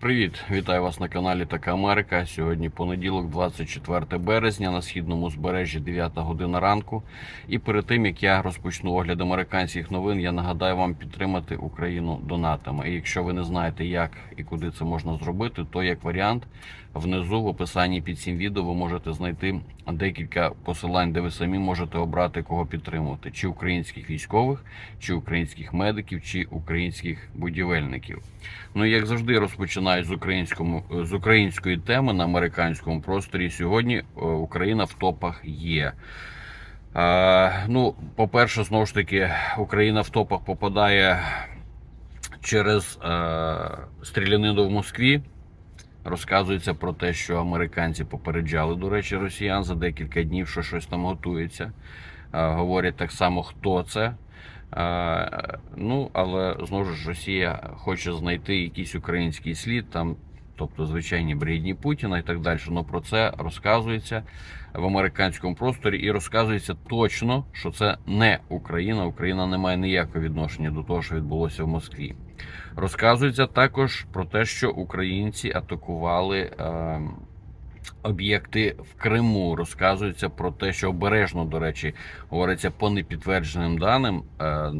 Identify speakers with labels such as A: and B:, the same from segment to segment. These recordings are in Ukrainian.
A: Привіт, вітаю вас на каналі Така Америка. Сьогодні понеділок, 24 березня, на східному узбережжі 9 година ранку. І перед тим як я розпочну огляд американських новин, я нагадаю вам підтримати Україну донатами. І якщо ви не знаєте, як і куди це можна зробити, то як варіант внизу в описанні під цим відео ви можете знайти декілька посилань, де ви самі можете обрати кого підтримувати: чи українських військових, чи українських медиків, чи українських будівельників. Ну і як завжди розпочинаю з українському з української теми на американському просторі. Сьогодні е, Україна в топах є. Ну, по-перше, знову ж таки, Україна в топах попадає через е, стрілянину в Москві. Розказується про те, що американці попереджали, до речі, росіян за декілька днів, що щось там готується. Е, говорять так само, хто це. Е, ну, але знову ж Росія хоче знайти якийсь український слід, там, тобто звичайні брідні Путіна і так далі. Ну про це розказується в американському просторі і розказується точно, що це не Україна. Україна не має ніякого відношення до того, що відбулося в Москві. Розказується також про те, що українці атакували. Е, Об'єкти в Криму розказується про те, що обережно, до речі, говориться по непідтвердженим даним. е, е,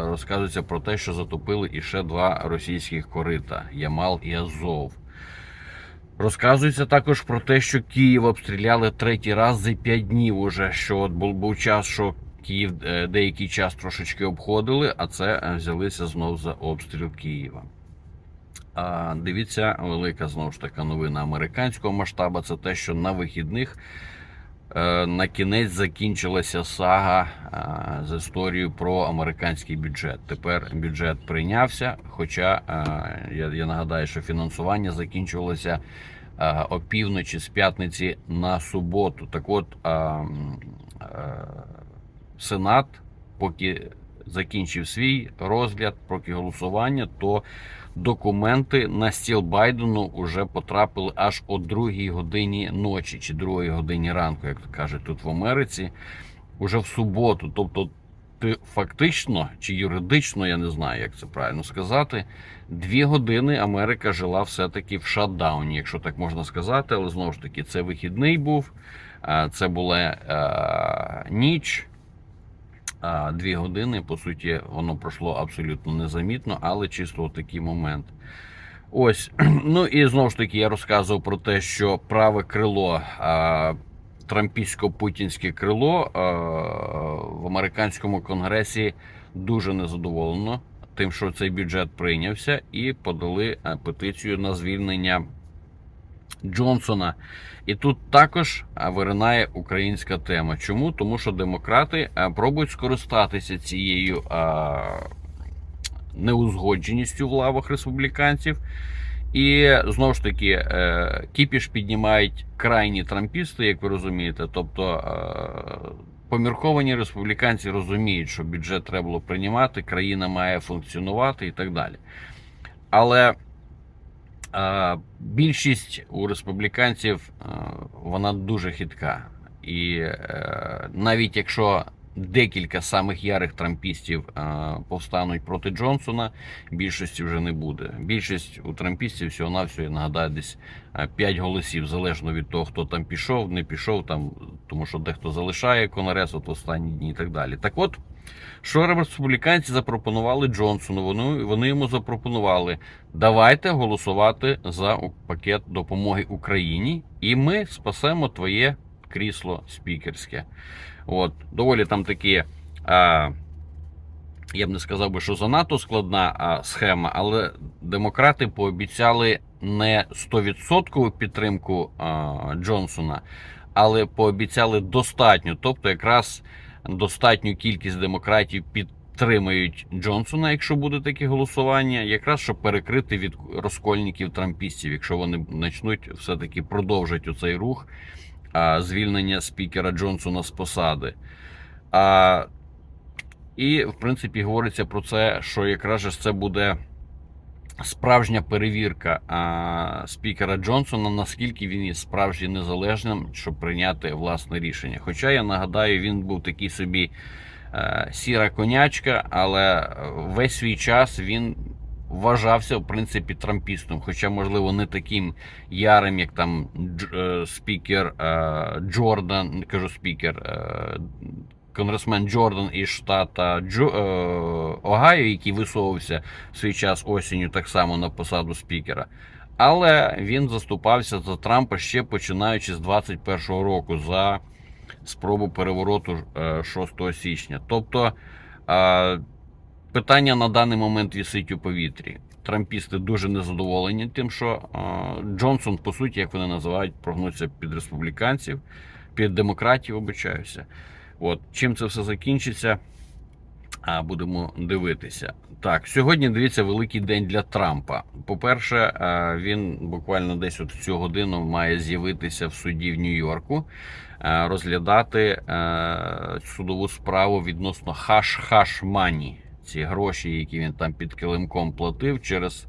A: Розказується про те, що затопили іще два російських корита Ямал і Азов. Розказується також про те, що Київ обстріляли третій раз за п'ять днів. Уже що от був, був час, що Київ е, деякий час трошечки обходили, а це е, взялися знов за обстріл Києва. А, Дивіться, велика знову ж така новина американського масштабу. Це те, що на вихідних е, на кінець закінчилася сага з історією про американський бюджет. Тепер бюджет прийнявся. Хоча я, нагадаю, що фінансування закінчувалося опівночі з п'ятниці на суботу. Так от Сенат, поки закінчив свій розгляд, поки голосування, то документи на стіл Байдену вже потрапили аж о 2 годині ночі чи 2 годині ранку, як то кажуть тут в Америці, уже в суботу. Тобто, ти фактично чи юридично, я не знаю, як це правильно сказати. Дві години Америка жила все-таки в шатдауні, якщо так можна сказати, але знову ж таки, це вихідний був, це була е, ніч. Дві години, по суті, воно пройшло абсолютно незамітно, але чисто такий момент. Ось, ну і знову ж таки, я розказував про те, що праве крило, трампійсько-путінське крило а, в американському конгресі дуже незадоволено тим, що цей бюджет прийнявся, і подали петицію на звільнення Джонсона. І тут також виринає українська тема. Чому? Тому що демократи пробують скористатися цією неузгодженістю в лавах республіканців. І знову ж таки, е, кіпіш піднімають крайні трампісти, як ви розумієте. Тобто е, помірковані республіканці розуміють, що бюджет треба було приймати, країна має функціонувати і так далі. Але більшість у республіканців е, вона дуже хитка. І е, навіть якщо декілька самих ярих трампістів е, повстануть проти Джонсона, більшості вже не буде. Більшість у трампістів всього навсього я нагадаю, десь 5 голосів, залежно від того, хто там пішов, не пішов, там, тому що дехто залишає конгрес от в останні дні і так далі. Так от. Що республіканці запропонували Джонсону? Вони, вони йому запропонували: давайте голосувати за пакет допомоги Україні, і ми спасемо твоє крісло спікерське. От, доволі там такі. А, я б не сказав би, що занадто складна а, схема, але демократи пообіцяли не 100% підтримку а, Джонсона, але пообіцяли достатню, тобто якраз достатню кількість демократів підтримають Джонсона, якщо буде таке голосування, якраз щоб перекрити від розкольників трампістів, якщо вони почнуть все-таки продовжити цей рух звільнення спікера Джонсона з посади. А, і, в принципі, говориться про це, що якраз це буде справжня перевірка а, спікера Джонсона, наскільки він є справжньо незалежним, щоб прийняти власне рішення. Хоча я нагадаю, він був такий собі е, сіра конячка, але весь свій час він вважався в принципі трампістом, хоча, можливо, не таким ярим, як там дж- е, спікер е, Джордан, кажу спікер, е, конгресмен Джордан із штата Джо, е, Огайо, який висовувався в свій час осінню так само на посаду спікера. Але він заступався за Трампа ще починаючи з 21-го року за спробу перевороту е, 6 січня. Тобто е, питання на даний момент вісить у повітрі. Трампісти дуже незадоволені тим, що е, Джонсон, по суті, як вони називають, прогнуться під республіканців, під демократів, обичаюся. От чим це все закінчиться, а будемо дивитися. Так, сьогодні дивіться великий день для Трампа. По-перше, він буквально десь от в цю годину має з'явитися в суді в Нью-Йорку, розглядати судову справу відносно хаш-хаш мані. Ці гроші, які він там під килимком платив через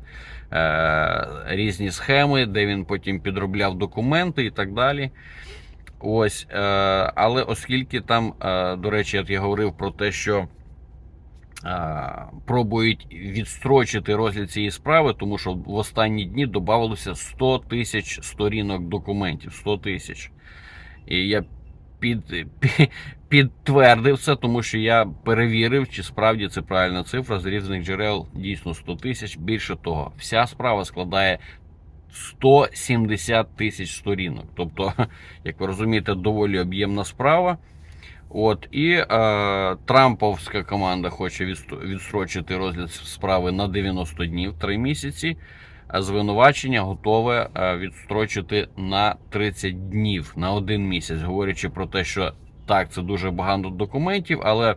A: е, різні схеми, де він потім підробляв документи і так далі. Ось, е, але оскільки там, е, до речі, от я говорив про те, що е, пробують відстрочити розгляд цієї справи, тому що в останні дні додавалося 100 тисяч сторінок документів. 100 тисяч. І я під, пі- підтвердив це, тому що я перевірив, чи справді це правильна цифра з різних джерел. Дійсно 100 тисяч. Більше того, вся справа складає 170 тисяч сторінок. Тобто, як ви розумієте, доволі об'ємна справа. От і е, Трамповська команда хоче відстрочити розгляд справи на 90 днів, 3 місяці. А звинувачення готове е, відстрочити на 30 днів на один місяць, говорячи про те, що так, це дуже багато документів, але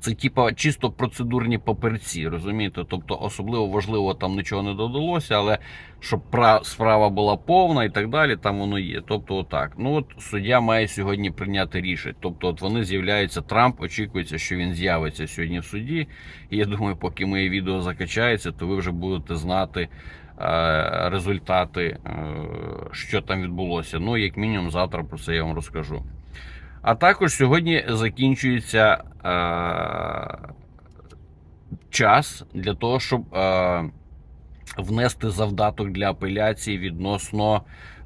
A: це типа чисто процедурні папірці, розумієте? Тобто особливо важливо там нічого не додалося, але щоб справа була повна і так далі, там воно є. Тобто, отак. Ну от суддя має сьогодні прийняти рішення. Тобто, от вони з'являються. Трамп очікується, що він з'явиться сьогодні в суді. І я думаю, поки моє відео закачається, то ви вже будете знати. е, Результати, е, що там відбулося. Ну, як мінімум, завтра про це я вам розкажу. А також сьогодні закінчується е, час для того, щоб е, внести завдаток для апеляції відносно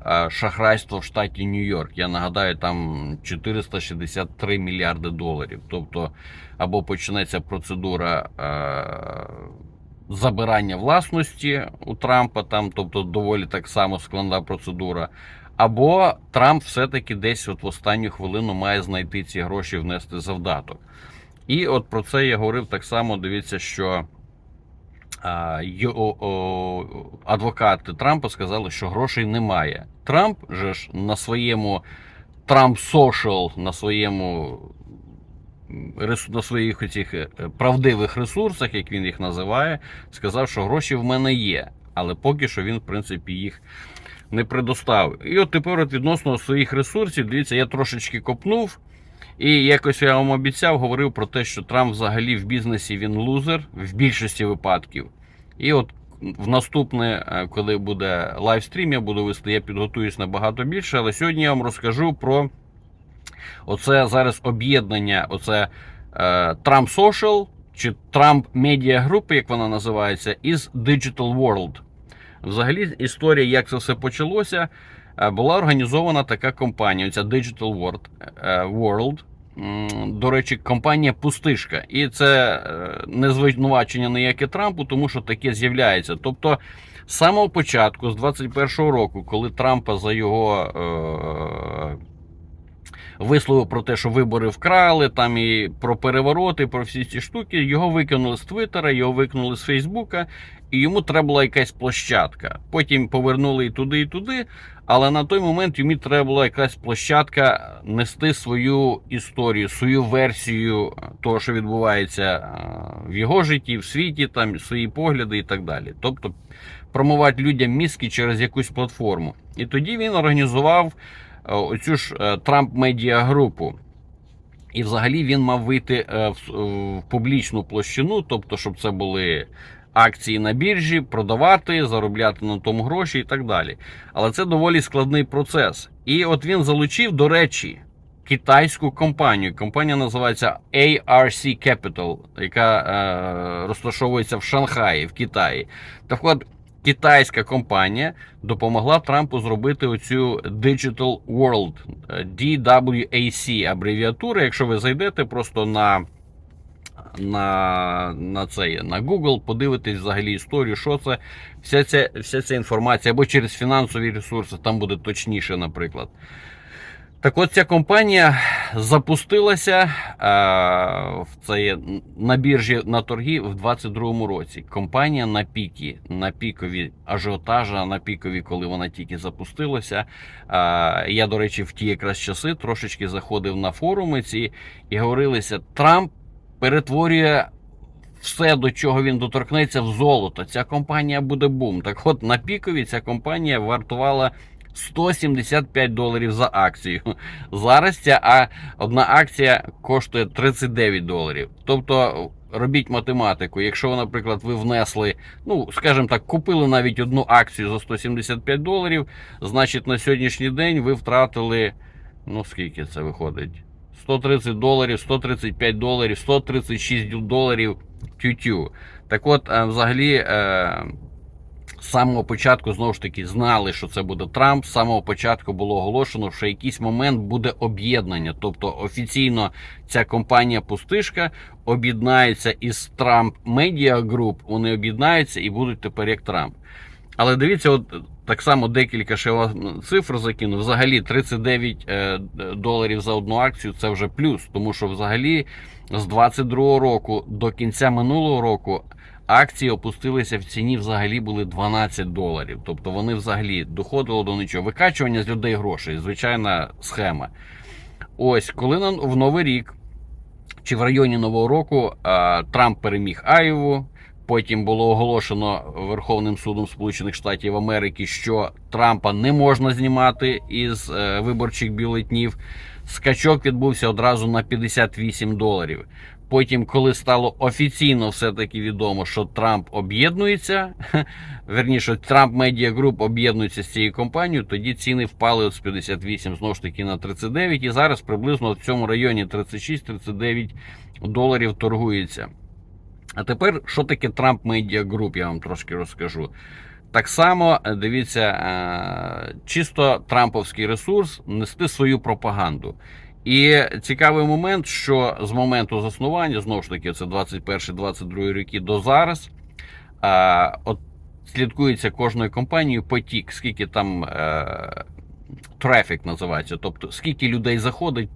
A: е, шахрайства в штаті Нью-Йорк. Я нагадаю, там 463 мільярди доларів. Тобто, або почнеться процедура. Е, Забирання власності у Трампа, там, тобто доволі так само складна процедура. Або Трамп все-таки десь от в останню хвилину має знайти ці гроші, внести завдаток. І от про це я говорив так само. Дивіться, що адвокати Трампа сказали, що грошей немає. Трамп же ж на своєму Trump Social, на своєму на своїх цих правдивих ресурсах, як він їх називає, сказав, що гроші в мене є. Але поки що він, в принципі, їх не предоставив. І от тепер от відносно своїх ресурсів, дивіться, я трошечки копнув. І якось я вам обіцяв, говорив про те, що Трамп взагалі в бізнесі він лузер в більшості випадків. І от в наступне, е, коли буде лайвстрім, я буду вести, я підготуюсь набагато більше. Але сьогодні я вам розкажу про оце зараз об'єднання, оце е, Trump Social чи Trump Media Group, як вона називається, із Digital World. Взагалі, історія, як це все почалося, е, була організована така компанія, ця Digital World. е, World. До речі, компанія Пустишка. І це е, не звинувачення ніяке Трампу, тому що таке з'являється. Тобто, з самого початку, з 21-го року, коли Трампа за його висловив про те, що вибори вкрали, там і про перевороти, про всі ці штуки, його викинули з Твіттера, його викинули з Фейсбука, і йому треба була якась площадка. Потім повернули і туди, і туди. Але на той момент йому треба була якась площадка нести свою історію, свою версію того, що відбувається е, в його житті, в світі, там свої погляди і так далі. Тобто промивати людям мізки через якусь платформу. І тоді він організував е, оцю ж Трамп Медіа групу. І взагалі він мав вийти е, в публічну площину, тобто, щоб це були акції на біржі, продавати, заробляти на тому гроші і так далі. Але це доволі складний процес. І от він залучив, до речі, китайську компанію. Компанія називається ARC Capital, яка е, розташовується в Шанхаї, в Китаї. Так от, китайська компанія допомогла Трампу зробити оцю Digital World е, DWAC абревіатура. Якщо ви зайдете просто на на, на це на Google, подивитись взагалі історію, що це, вся ця, вся ця інформація, або через фінансові ресурси, там буде точніше, наприклад. Так от ця компанія запустилася е, в це, на біржі на торги в 2022 році. Компанія на пікі, на пікові ажіотажа, на пікові, коли вона тільки запустилася. Е, я, до речі, в ті якраз часи трошечки заходив на форуми ці і говорилися, Трамп перетворює все, до чого він доторкнеться, в золото. Ця компанія буде бум. Так от на пікові ця компанія вартувала 175 доларів за акцію. Зараз ця а, одна акція коштує 39 доларів. Тобто. Робіть математику. Якщо, наприклад, ви внесли, ну, скажімо так, купили навіть одну акцію за 175 доларів, значить на сьогоднішній день ви втратили, ну скільки це виходить? 130 доларів, 135 доларів, 136 доларів тютю. Так от, е, взагалі, е, з самого початку знову ж таки знали, що це буде Трамп. З самого початку було оголошено, що якийсь момент буде об'єднання. Тобто офіційно ця компанія Пустишка об'єднається із Trump Media Group, Вони об'єднаються і будуть тепер як Трамп. Але дивіться, от так само декілька ще вам цифр закину. Взагалі 39 е, доларів за одну акцію це вже плюс. Тому що взагалі з 22 року до кінця минулого року акції опустилися в ціні, взагалі були 12 доларів. Тобто вони взагалі доходило до нічого. Викачування з людей грошей, звичайна схема. Ось, коли в Новий рік чи в районі Нового року Трамп переміг Айову. Потім було оголошено Верховним судом Сполучених Штатів Америки, що Трампа не можна знімати із е, виборчих бюлетнів. Скачок відбувся одразу на 58 доларів. Потім, коли стало офіційно все-таки відомо, що Трамп об'єднується, верніше, Трамп Media Group об'єднується з цією компанією, тоді ціни впали от з 58 знову ж таки на 39, і зараз приблизно в цьому районі 36-39 доларів торгується. А тепер, що таке Trump Media Group, я вам трошки розкажу. Так само, дивіться, е, чисто трамповський ресурс нести свою пропаганду. І цікавий момент, що з моменту заснування, знову ж таки, це 21-22 роки до зараз, е, от слідкується кожною компанією потік, скільки там трафік називається, тобто скільки людей заходить,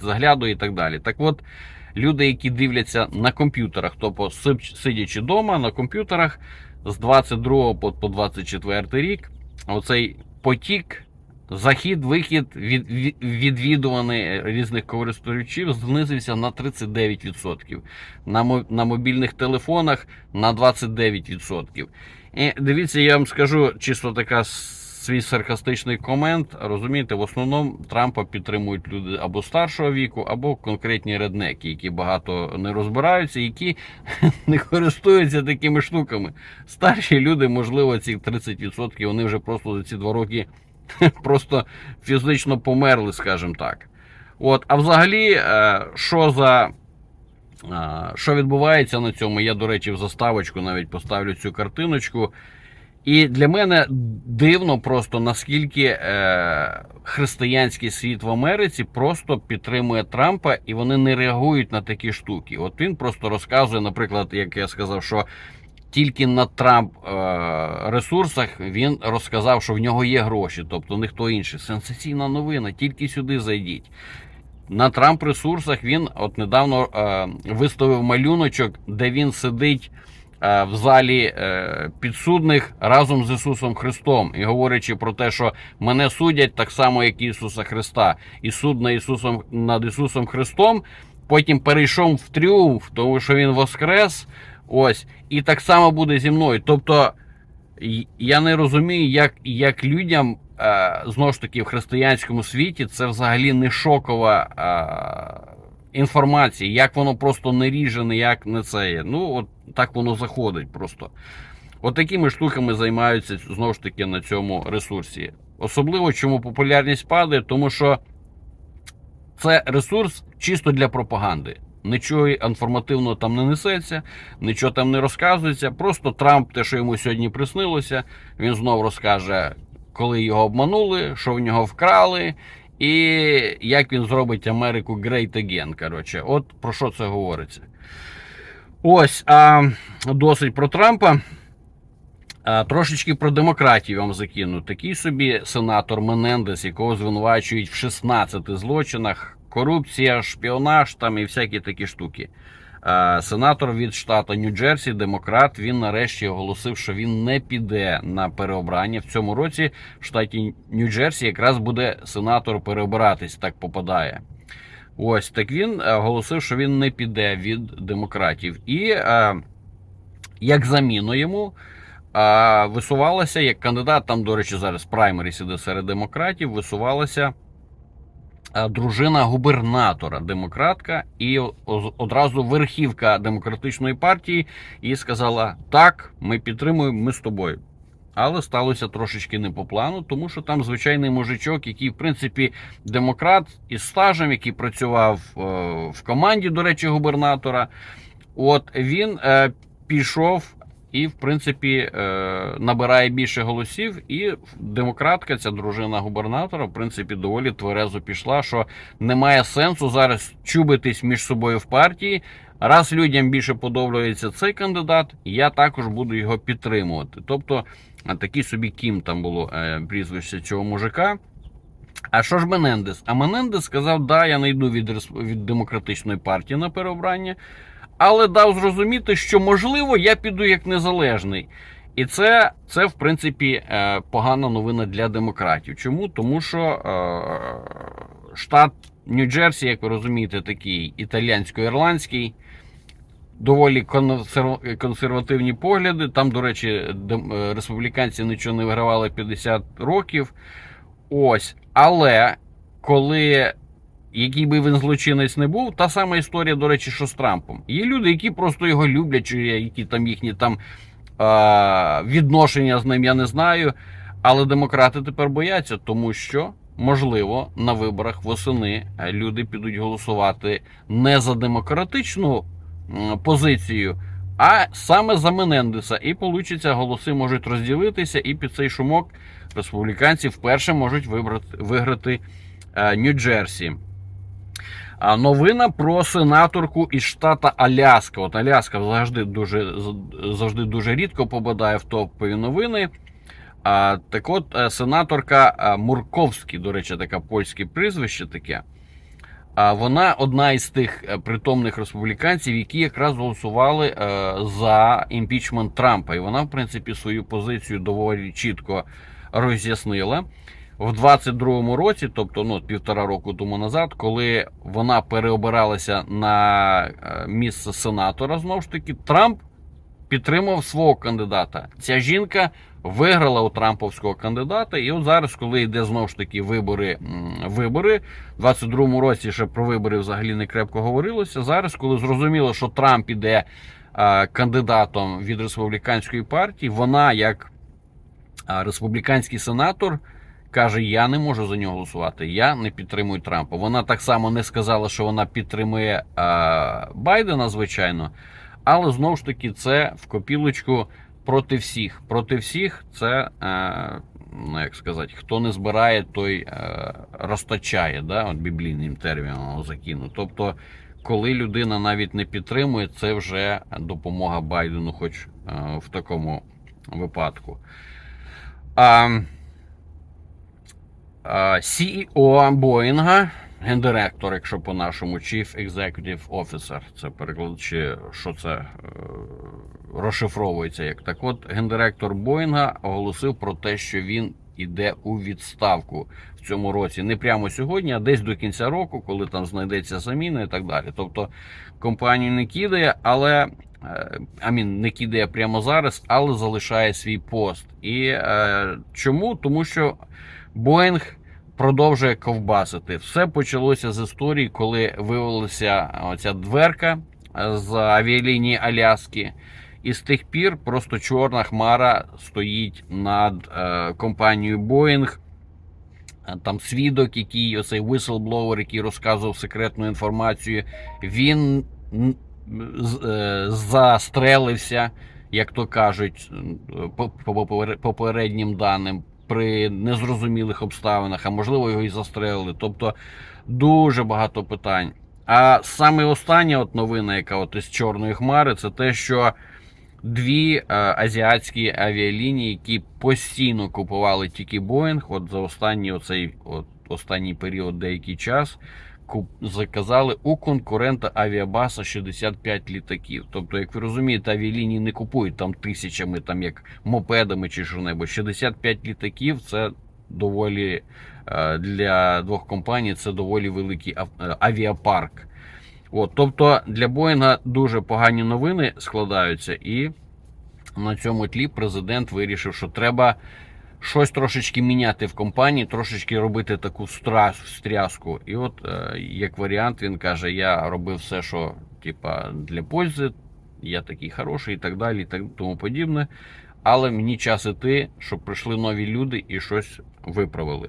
A: заглядує і так далі. Так от люди, які дивляться на комп'ютерах, тобто сидячи вдома на комп'ютерах з 22 по 24 рік, оцей потік, захід, вихід від, від, відвідуваний різних користувачів знизився на 39%. На, на мобільних телефонах на 29%. І дивіться, я вам скажу чисто така свій саркастичний комент. Розумієте, в основному Трампа підтримують люди або старшого віку, або конкретні реднеки, які багато не розбираються, які не користуються такими штуками. Старші люди, можливо, ці 30% вони вже просто за ці два роки просто фізично померли, скажімо так. От, а взагалі, е, що за. Що відбувається на цьому? Я, до речі, в заставочку навіть поставлю цю картиночку. І для мене дивно просто наскільки е, християнський світ в Америці просто підтримує Трампа, і вони не реагують на такі штуки. От він просто розказує, наприклад, як я сказав, що тільки на Трамп е, ресурсах він розказав, що в нього є гроші, тобто ніхто інший. Сенсаційна новина, тільки сюди зайдіть. На Трамп ресурсах він от недавно е, виставив малюночок, де він сидить. Е, в залі е, підсудних разом з Ісусом Христом і говорячи про те, що мене судять так само, як і Ісуса Христа, і суд над Ісусом над Ісусом Христом. Потім перейшов в тріумф, тому що Він воскрес. Ось, і так само буде зі мною. Тобто я не розумію, як як людям е, знову ж таки в християнському світі це взагалі не шокова інформація, як воно просто не ріже, як не це. Ну, от так воно заходить просто. От такими штуками займаються знову ж таки на цьому ресурсі. Особливо чому популярність падає, тому що це ресурс чисто для пропаганди. Нічого інформативного там не несеться, нічого там не розказується. Просто Трамп, те, що йому сьогодні приснилося, він знов розкаже, коли його обманули, що в нього вкрали, і як він зробить Америку great again. Коротше, от про що це говориться. Ось, а досить про Трампа. А, Трошечки про демократію вам закину. Такий собі сенатор Менендес, якого звинувачують в 16 злочинах, корупція, шпіонаж там і всякі такі штуки. А, Сенатор від штату Нью-Джерсі, демократ, він нарешті оголосив, що він не піде на переобрання. В цьому році в штаті Нью-Джерсі якраз буде сенатор переобиратись, так попадає. Ось так він е, оголосив, що він не піде від демократів. І е, як заміну йому а, висувалася як кандидат, там, до речі, зараз праймеріс іде серед демократів, висувалася дружина губернатора, демократка, і одразу верхівка демократичної партії і сказала: Так, ми підтримуємо, ми з тобою. Але сталося трошечки не по плану, тому що там звичайний мужичок, який, в принципі, демократ із стажем, який працював е, в команді, до речі, губернатора. От він е, пішов і, в принципі, е, набирає більше голосів. І демократка, ця дружина губернатора, в принципі, доволі тверезо пішла, що немає сенсу зараз чубитись між собою в партії. Раз людям більше подобається цей кандидат, я також буду його підтримувати. Тобто, такий собі Кім там було е, прізвище цього мужика. А що ж Менендес? А Менендес сказав, да, я не йду від, від демократичної партії на переобрання, але дав зрозуміти, що можливо я піду як незалежний. І це, це в принципі, е, погана новина для демократів. Чому? Тому що е, штат Нью-Джерсі, як ви розумієте, такий італійсько-ірландський, доволі консерв- консервативні погляди. Там, до речі, е, республіканці нічого не вигравали 50 років. Ось. Але коли який би він злочинець не був, та сама історія, до речі, що з Трампом. Є люди, які просто його люблять, чи які там їхні там е- відношення з ним, я не знаю. Але демократи тепер бояться, тому що, можливо, на виборах восени е, люди підуть голосувати не за демократичну позицію, а саме за Менендеса. І получиться, голоси можуть розділитися, і під цей шумок республіканці вперше можуть вибрати, виграти е, Нью-Джерсі. Новина про сенаторку із штата Аляска. От Аляска завжди дуже, завжди дуже рідко попадає в топові новини. Так от, е, сенаторка е, Мурковський, до речі, таке польське прізвище таке. А вона одна із тих е, притомних республіканців, які якраз голосували за імпічмент Трампа. І вона, в принципі, свою позицію доволі чітко роз'яснила. В 22-му році, тобто ну, півтора року тому назад, коли вона переобиралася на е, місце сенатора, знову ж таки, Трамп підтримав свого кандидата. Ця жінка виграла у Трамповського кандидата. І от зараз, коли йде знову ж таки вибори, вибори, в 22-му році ще про вибори взагалі не крепко говорилося. Зараз, коли зрозуміло, що Трамп іде е, кандидатом від республіканської партії, вона як а, республіканський сенатор. Каже, я не можу за нього голосувати. Я не підтримую Трампа. Вона так само не сказала, що вона підтримує а, Байдена, звичайно. Але знову ж таки, це в копілочку проти всіх. Проти всіх це, е, ну як сказати, хто не збирає, той е, розтачає. Да? От біблійним терміном закину. Тобто, коли людина навіть не підтримує, це вже допомога Байдену, хоч е, в такому випадку. А, а, CEO Боїнга, гендиректор, якщо по-нашому, Chief Executive Officer, це перекладачі, що це е, розшифровується як. Так от, гендиректор Боїнга оголосив про те, що він іде у відставку в цьому році. Не прямо сьогодні, а десь до кінця року, коли там знайдеться заміна і так далі. Тобто компанію не кидає, але е, амін не кидає прямо зараз, але залишає свій пост. І е, чому? Тому що Боїнг продовжує ковбасити. Все почалося з історії, коли виявилася оця дверка з авіалінії Аляски. І з тих пір просто чорна хмара стоїть над е, компанією Боїнг. е, там свідок, який оцей whistleblower, який розказував секретну інформацію, він е, застрелився, як то кажуть, е, по по попере- попереднім даним. При незрозумілих обставинах, а можливо його і застрелили. Тобто дуже багато питань. А саме остання от новина, яка от із Чорної хмари, це те, що дві е, азіатські авіалінії, які постійно купували тільки Боїнг, от за останній оцей от останній період, деякий час, заказали у конкурента Авіабаса 65 літаків. Тобто, як ви розумієте, авіалінії не купують там тисячами, там як мопедами чи що-небудь. 65 літаків це доволі е, для двох компаній це доволі великий е, авіапарк. От, тобто для Боїнга дуже погані новини складаються, і на цьому тлі президент вирішив, що треба щось трошечки міняти в компанії, трошечки робити таку встряску. І от, е, як варіант, він каже: я робив все, що типа, для пользи, я такий хороший і так далі, і так тому подібне. Але мені час іти, щоб прийшли нові люди і щось виправили.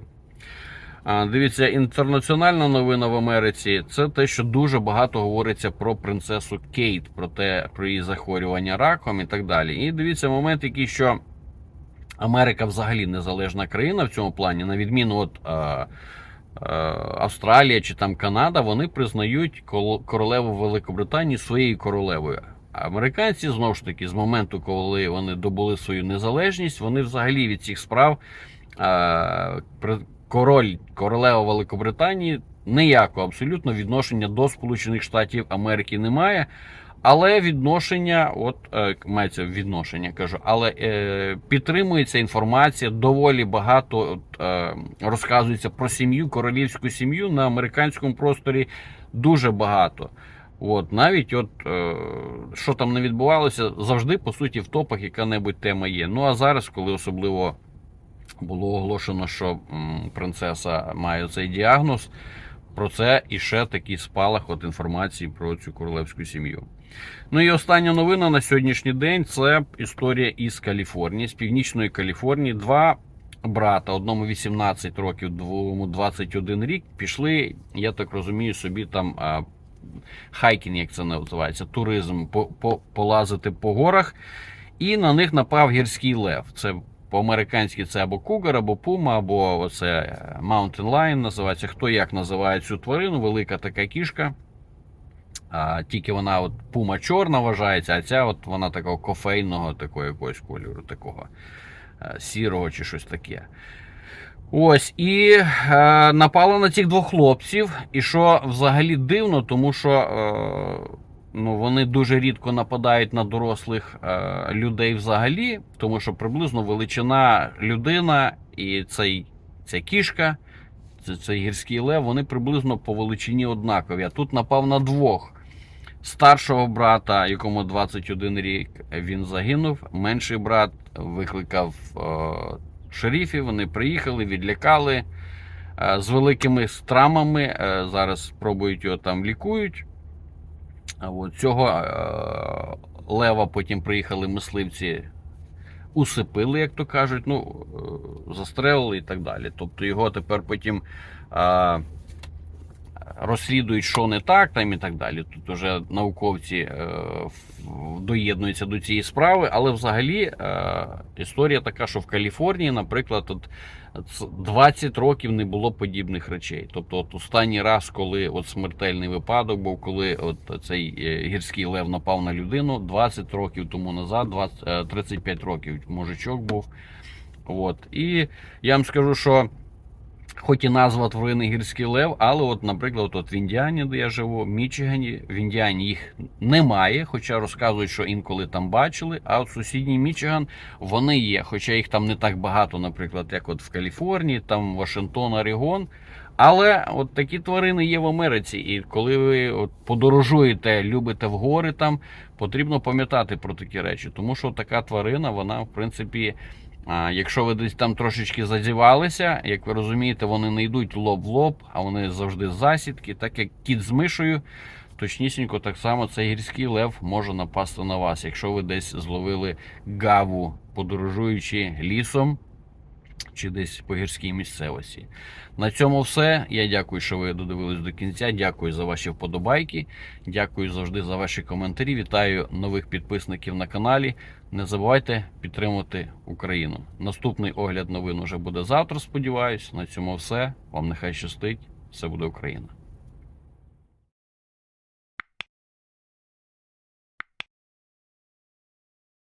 A: Дивіться, інтернаціональна новина в Америці це те, що дуже багато говориться про принцесу Кейт, про те, про її захворювання раком і так далі. І дивіться, момент, який що Америка взагалі незалежна країна в цьому плані, на відміну от е, е, Австралія чи там Канада, вони признають королеву Великобританії своєю королевою. Американці знову ж таки, з моменту, коли вони добули свою незалежність, вони взагалі від цих справ е, король, королева Великобританії ніякого абсолютно відношення до Сполучених Штатів Америки немає. Але відношення, от е, мається відношення, кажу, але е, підтримується інформація, доволі багато от, е, розказується про сім'ю, королівську сім'ю на американському просторі дуже багато. От навіть от е, що там не відбувалося, завжди по суті в топах яка-небудь тема є. Ну а зараз, коли особливо було оголошено, що м, принцеса має цей діагноз, про це і ще такий спалах от інформації про цю королевську сім'ю. Ну і остання новина на сьогоднішній день це історія із Каліфорнії, з північної Каліфорнії. Два брата, одному 18 років, другому 21 рік, пішли, я так розумію, собі там хайкінг, як це називається, туризм, по, по, полазити по горах. І на них напав гірський лев. Це по-американськи це або кугар, або пума, або оце е, Mountain Lion називається. Хто як називає цю тварину, велика така кішка. А, тільки вона от пума чорна вважається, а ця от вона такого кофейного, такого якогось кольору, такого е, сірого чи щось таке. Ось, і е, напала на цих двох хлопців. І що взагалі дивно, тому що е, ну, вони дуже рідко нападають на дорослих е, людей взагалі, тому що приблизно величина людина і цей, ця кішка, це- цей гірський лев, вони приблизно по величині однакові. А тут напав на двох. Старшого брата, якому 21 рік, він загинув. Менший брат викликав е, шерифів, вони приїхали, відлякали е, з великими травмами. Е, зараз пробують його там лікують. От цього е, лева потім приїхали мисливці, усипили, як то кажуть, ну, е, застрелили і так далі. Тобто його тепер потім е, розслідують, що не так, там і так далі. Тут вже науковці е, доєднуються до цієї справи, але взагалі е, історія така, що в Каліфорнії, наприклад, от 20 років не було подібних речей. Тобто, от останній раз, коли от смертельний випадок був, коли от цей е, гірський лев напав на людину 20 років тому назад, 20, е, 35 років мужичок був. От. І я вам скажу, що хоч і назва тварини гірський лев, але, от, наприклад, от в Індіані, де я живу, в Мічигані, в Індіані їх немає, хоча розказують, що інколи там бачили. А от сусідній Мічиган вони є. Хоча їх там не так багато, наприклад, як от в Каліфорнії, там Вашингтон, Орегон. Але от такі тварини є в Америці, і коли ви от подорожуєте, любите в гори там, потрібно пам'ятати про такі речі, тому що така тварина, вона в принципі. А якщо ви десь там трошечки зазівалися, як ви розумієте, вони не йдуть лоб в лоб, а вони завжди засідки, так як кіт з мишою, точнісінько так само цей гірський лев може напасти на вас, якщо ви десь зловили гаву, подорожуючи лісом чи десь по гірській місцевості. На цьому все. Я дякую, що ви додивились до кінця. Дякую за ваші вподобайки. Дякую завжди за ваші коментарі. Вітаю нових підписників на каналі. Не забувайте підтримувати Україну. Наступний огляд новин уже буде завтра. Сподіваюсь. На цьому все. Вам нехай щастить. Все буде Україна.